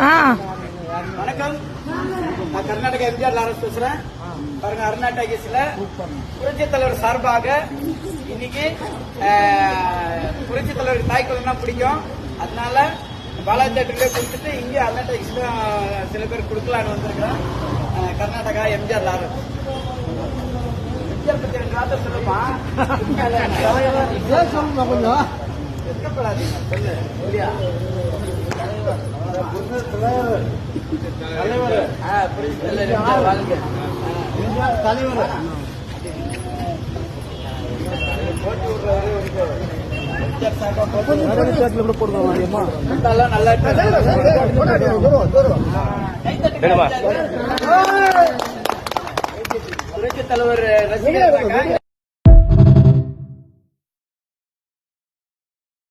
ஆ. வணக்கம். நான் கர்நாடகா எம்ஜிஆர் லாரன்ஸ் பேசுறேன். பாருங்க அருணா டாக்கீஸ்ல புரட்சி தலைவர் சார்பாக இன்னைக்கு புரட்சி தலைவர் தாய் குழந்தை பிடிக்கும். அதனால பாலாஜி தேட்டர்லயே கொடுத்துட்டு இங்கே அருணா டாக்கீஸ்ல சில பேர் கொடுக்கலான்னு வந்திருக்கிறேன் கர்நாடகா எம்ஜிஆர் லாரன்ஸ். எம்ஜிஆர் பத்தி ரெண்டு வார்த்தை சொல்லுமா இல்லையா தலைவர் கூட நல்லா தலைவர். ரசிகர்